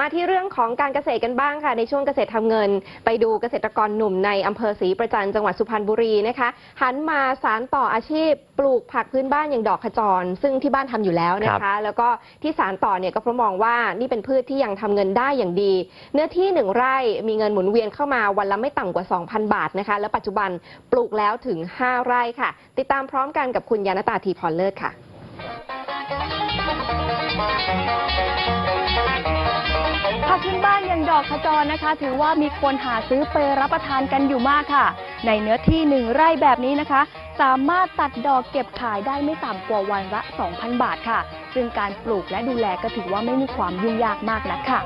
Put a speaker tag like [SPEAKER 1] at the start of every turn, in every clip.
[SPEAKER 1] มาที่เรื่องของการเกษตรกันบ้างค่ะ ในช่วงเกษตรทำเงิน ไปดูเกษตรกรหนุ่มในอำเภอศรีประจันจังหวัดสุพรรณบุรีนะคะหันมาสารต่ออาชีพปลูกผักพื้นบ้านอย่างดอกขจร ซึ่งที่บ้านทำอยู่แล้วนะคะ แล้วก็ที่สารต่อเนี่ยก็เพราะมองว่านี่เป็นพืชที่ยังทำเงินได้อย่างดี เนื้อที่หนึ่งไร่มีเงินหมุนเวียนเข้ามาวันละไม่ต่ำกว่า 2,000 บาทนะคะ และปัจจุบันปลูกแล้วถึง 5 ไร่ค่ะ ติดตามพร้อมกันกับคุณยานตาทีพรเลิศค่ะ
[SPEAKER 2] ผักพื้นบ้านอย่างดอกขจรนะคะ ถือว่ามีคนหาซื้อไปรับประทานกันอยู่มากค่ะ ในเนื้อที่หนึ่งไร่แบบนี้นะคะ สามารถตัดดอกเก็บขายได้ไม่ต่ำกว่าวันละ 2,000 บาทค่ะ ซึ่งการปลูกและดูแลก็ถือว่าไม่มีความยุ่งยากมากนักค่ะ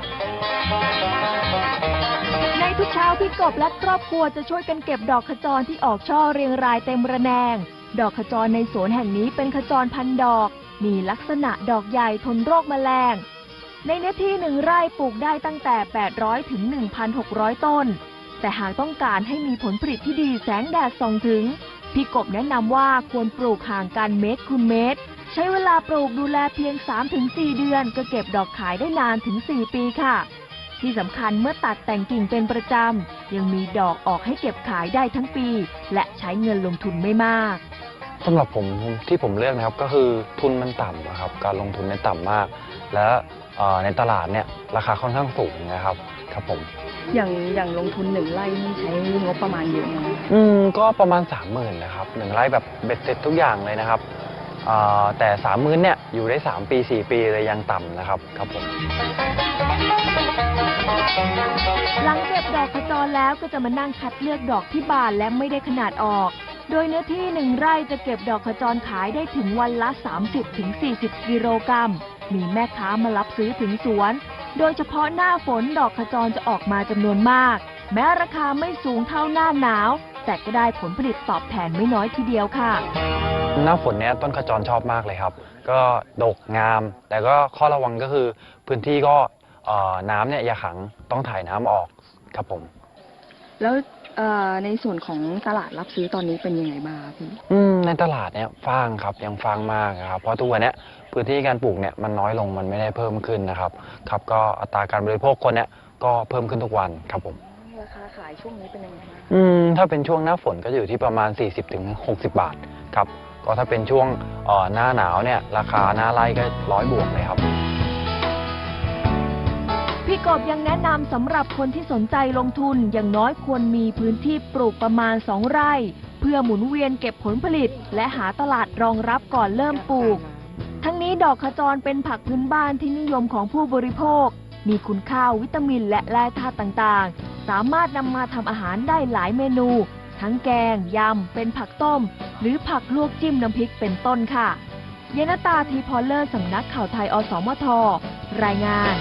[SPEAKER 2] ในทุกเช้าพี่กบและครอบครัวจะช่วยกันเก็บดอกขจรที่ออกช่อเรียงรายเต็มระแนง ดอกขจรในสวนแห่งนี้เป็นขจรพันดอก มีลักษณะดอกใหญ่ทนโรคแมลง ในเนื้อที่หนึ่งไร่ปลูกได้ตั้งแต่ 800 ถึง 1,600 ต้น แต่หากต้องการให้มีผลผลิตที่ดีแสงแดดส่องถึง พี่กบแนะนำว่าควรปลูกห่างกันเมตรคูณเมตร ใช้เวลาปลูกดูแลเพียง 3-4 เดือน ก็เก็บดอกขายได้นานถึง 4 ปีค่ะ ที่สำคัญเมื่อตัดแต่งกิ่งเป็นประจำ ยังมีดอกออกให้เก็บขายได้ทั้งปี และใช้เงินลงทุนไม่มาก
[SPEAKER 3] สำหรับผมที่ผมเลือกนะครับก็คือทุนมันต่ำอะครับ การลงทุนเนี่ยต่ำมาก และเอ่อในตลาดเนี่ยราคาค่อนข้างสูงนะครับครับผม
[SPEAKER 2] อย่างอย่างลงทุนหนึ่งไร่นี่ใช้งบประมาณเยอะไหม
[SPEAKER 3] อืมก็ประมาณ3 0,000นะครับหนึ่งไร่แบบเบ็ดเสร็จทุกอย่างเลยนะครับเอ่อแต่สามหมื่นเนี่ยอยู่ได้3ปี4ปีเลยยังต่ำนะครับครับผม
[SPEAKER 2] หลังเก็บดอกขจรแล้วก็จะมานั่งคัดเลือกดอกที่บานและไม่ได้ขนาดออก โดยเนื้อที่หนึ่งไร่จะเก็บดอกขจรขายได้ถึงวันละ 30-40 กิโลกรัม มีแม่ค้ามารับซื้อถึงสวน โดยเฉพาะหน้าฝนดอกขจรจะออกมาจำนวนมาก แม้ราคาไม่สูงเท่าหน้าหนาว แต่ก็ได้ผลผลิตตอบแทนไม่น้อยทีเดียวค่ะ
[SPEAKER 3] หน้าฝนเนี่ยต้นขจรชอบมากเลยครับ ก็ดกงาม แต่ก็ข้อระวังก็คือพื้นที่ก็เอ่อน้ำเนี่ยอย่าขังต้องถ่ายน้ำออกครับผม
[SPEAKER 2] แล้ว ในส่วนของตลาดรับซื้อตอนนี้เป็นยังไงบ้างพี่
[SPEAKER 3] อืมในตลาดเนี่ยฟางครับยังฟางมากนะครับเพราะทุกวันเนี้ยพื้นที่การปลูกเนี่ยมันน้อยลงมันไม่ได้เพิ่มขึ้นนะครับครับก็อัตราการบริโภคคนเนี่ยก็เพิ่มขึ้นทุกวันครับผม
[SPEAKER 2] ราคาขายช่วงนี้เป็นยังไงบ้าง
[SPEAKER 3] อืมถ้าเป็นช่วงหน้าฝนก็อยู่ที่ประมาณ 40-60บาทครับก็ถ้าเป็นช่วงเอ่อหน้าหนาวเนี่ยราคาหน้าไร่ก็ร้อยบวกเลยครับ
[SPEAKER 2] พี่กบยังแนะนำสำหรับคนที่สนใจลงทุนอย่างน้อยควรมีพื้นที่ปลูกประมาณ 2 ไร่ เพื่อหมุนเวียนเก็บผลผลิต และหาตลาดรองรับก่อนเริ่มปลูก ทั้งนี้ดอกขจรเป็นผักพื้นบ้านที่นิยมของผู้บริโภค มีคุณค่าวิตามินและแร่ธาตุต่างๆ สามารถนำมาทำอาหารได้หลายเมนู ทั้งแกง ยำ เป็นผักต้ม หรือผักลวกจิ้มน้ำพริกเป็นต้นค่ะ เยนตาทีพอลเลอร์สำนักข่าวไทยอสมท รายงาน